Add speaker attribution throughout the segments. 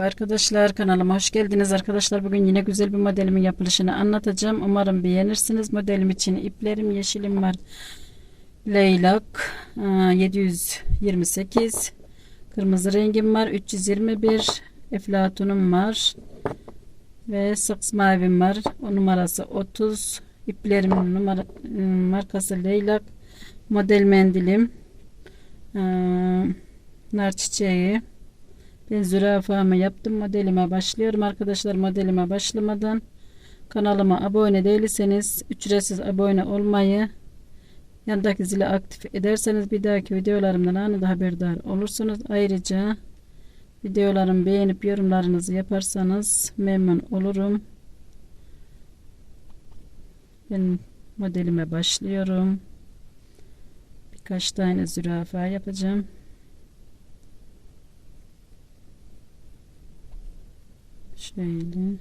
Speaker 1: Merhaba arkadaşlar kanalıma hoş geldiniz. Arkadaşlar bugün yine güzel bir modelimin yapılışını anlatacağım. Umarım beğenirsiniz. Modelim için iplerim yeşilim var. Leylak aa, 728 kırmızı rengim var 321 eflatunum var ve sıks mavim var. O numarası 30 iplerimin numara ıı, markası leylak. Model mendilim aa, nar çiçeği ben zürafamı yaptım modelime başlıyorum arkadaşlar. Modelime başlamadan kanalıma abone değilseniz ücretsiz abone olmayı yandaki zili aktif ederseniz bir dahaki videolarımdan anında haberdar olursunuz. Ayrıca videolarımı beğenip yorumlarınızı yaparsanız memnun olurum. Ben modelime başlıyorum. Birkaç tane zürafa yapacağım Şöyle.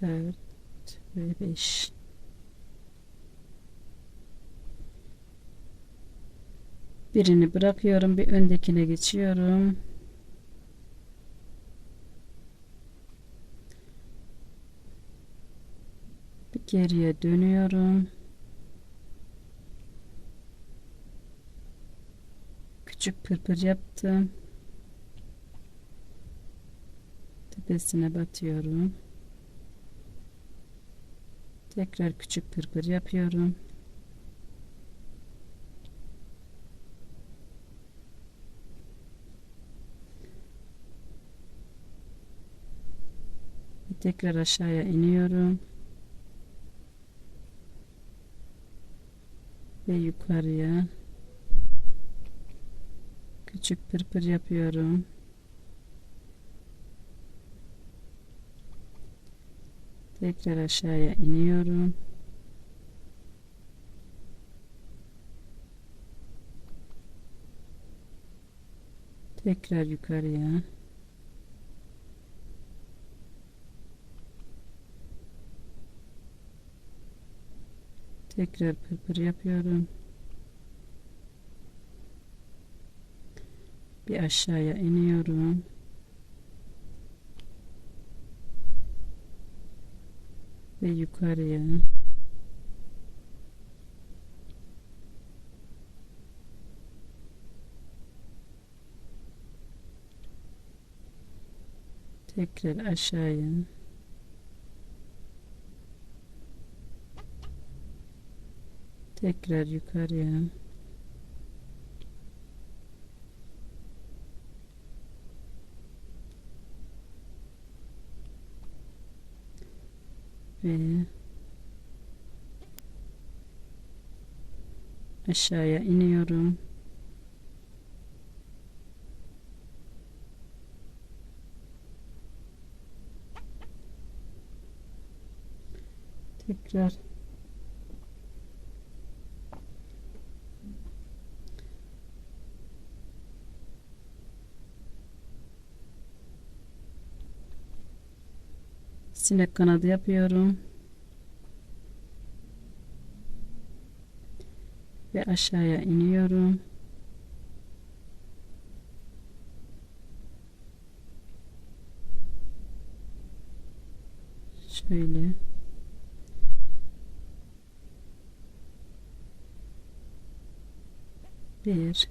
Speaker 1: Dört ve beş. Birini bırakıyorum. Bir öndekine geçiyorum. Bir geriye dönüyorum. Küçük pırpır yaptım. Tepesine batıyorum. Tekrar küçük pırpır yapıyorum. Tekrar aşağıya iniyorum. Ve yukarıya küçük pırpır yapıyorum. Tekrar aşağıya iniyorum. Tekrar yukarıya. Tekrar pırpır yapıyorum. Bir aşağıya iniyorum. Ve yukarıya. Tekrar aşağıya. Tekrar yukarıya. Ve aşağıya iniyorum. Tekrar sinek kanadı yapıyorum. Ve aşağıya iniyorum. Şöyle. Bir.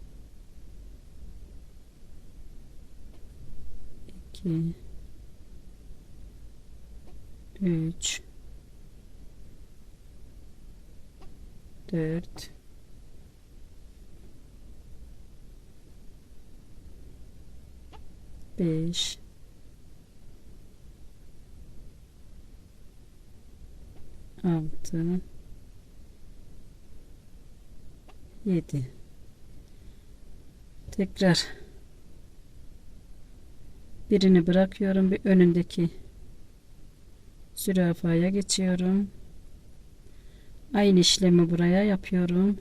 Speaker 1: iki. 3 4 5 6 7 tekrar. Birini bırakıyorum. Bir önündeki zürafaya geçiyorum. Aynı işlemi buraya yapıyorum.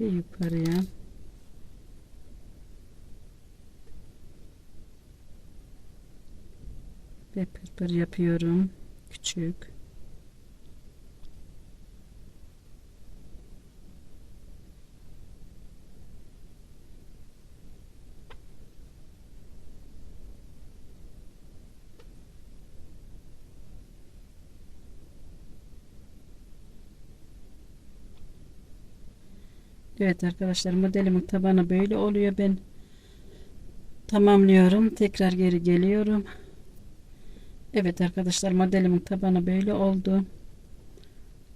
Speaker 1: Bir yukarıya. Ve pırpır yapıyorum. Küçük. Evet arkadaşlar modelimin tabanı böyle oluyor. Ben tamamlıyorum. Tekrar geri geliyorum. Evet arkadaşlar modelimin tabanı böyle oldu.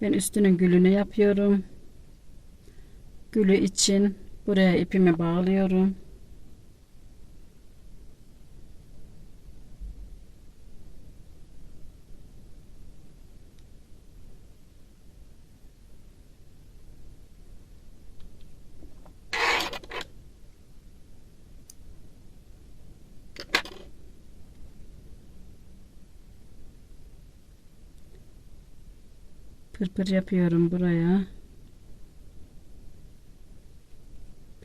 Speaker 1: Ben üstünün gülünü yapıyorum. Gülü için buraya ipimi bağlıyorum. Pırpır yapıyorum buraya.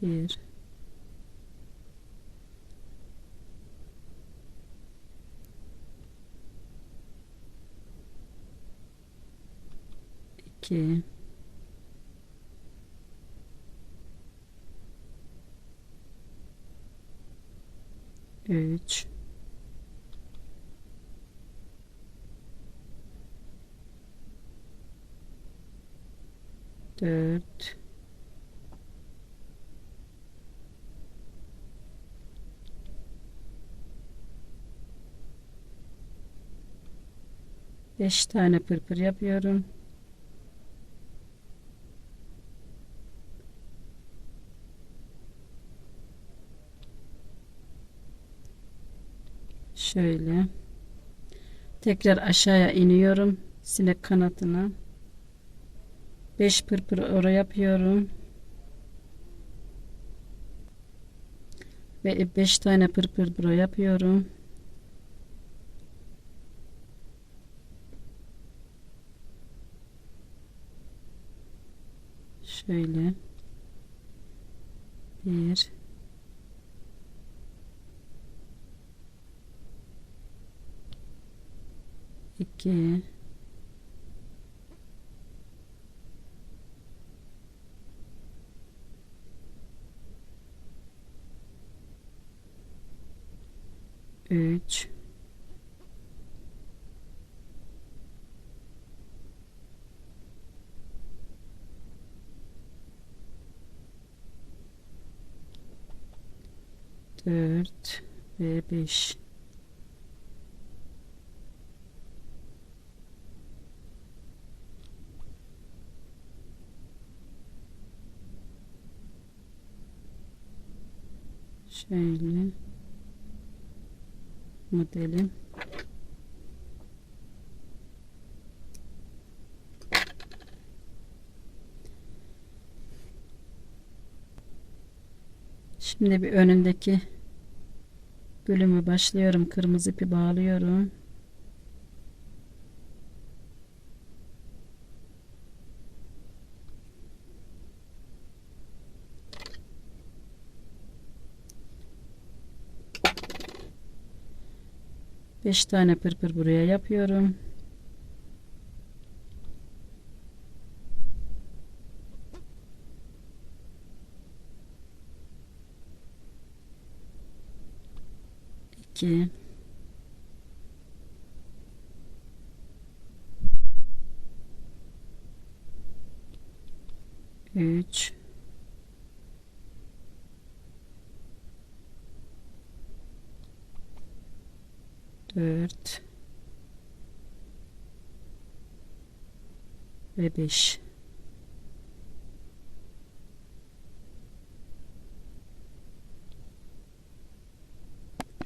Speaker 1: Bir. iki, üç, dört, beş tane pırpır yapıyorum. Şöyle. Tekrar aşağıya iniyorum. Sinek kanatına. 5 pırpır oraya yapıyorum. Ve 5 tane pırpır buraya yapıyorum. Şöyle. Bir. iki üç. Dört ve beş. Şöyle modelim. Şimdi bir önündeki bölümü başlıyorum. Kırmızı ipi bağlıyorum. Beş tane pırpır buraya yapıyorum. İki. Üç. Dört. Ve beş.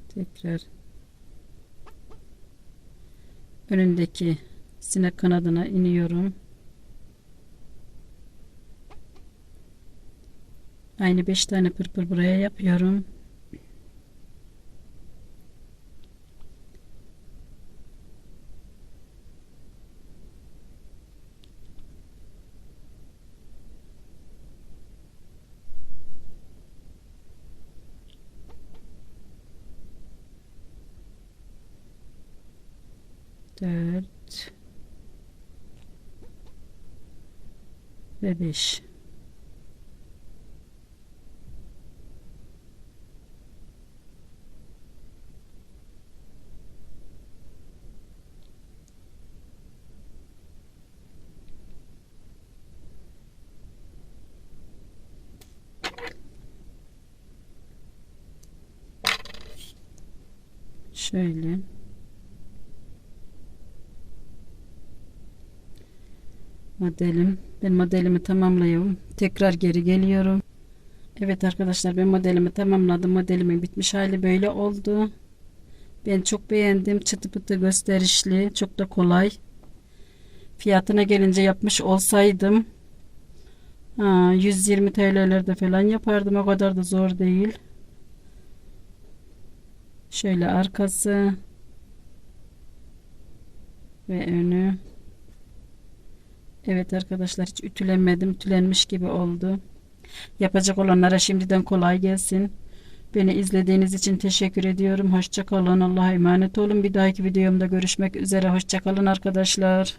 Speaker 1: Tekrar önündeki sinek kanadına iniyorum. Aynı 5 tane pırpır buraya yapıyorum. 4 ve 5 Şöyle. Modelim. Ben modelimi tamamlıyorum. Tekrar geri geliyorum. Evet arkadaşlar ben modelimi tamamladım. Modelimin bitmiş hali böyle oldu. Ben çok beğendim. Çıtı pıtı gösterişli. Çok da kolay. Fiyatına gelince yapmış olsaydım ha, 120 TL'lerde falan yapardım. O kadar da zor değil. Şöyle arkası ve önü. Evet arkadaşlar hiç ütülenmedim. Ütülenmiş gibi oldu. Yapacak olanlara şimdiden kolay gelsin. Beni izlediğiniz için teşekkür ediyorum. Hoşça kalın. Allah'a emanet olun. Bir dahaki videomda görüşmek üzere. Hoşça kalın arkadaşlar.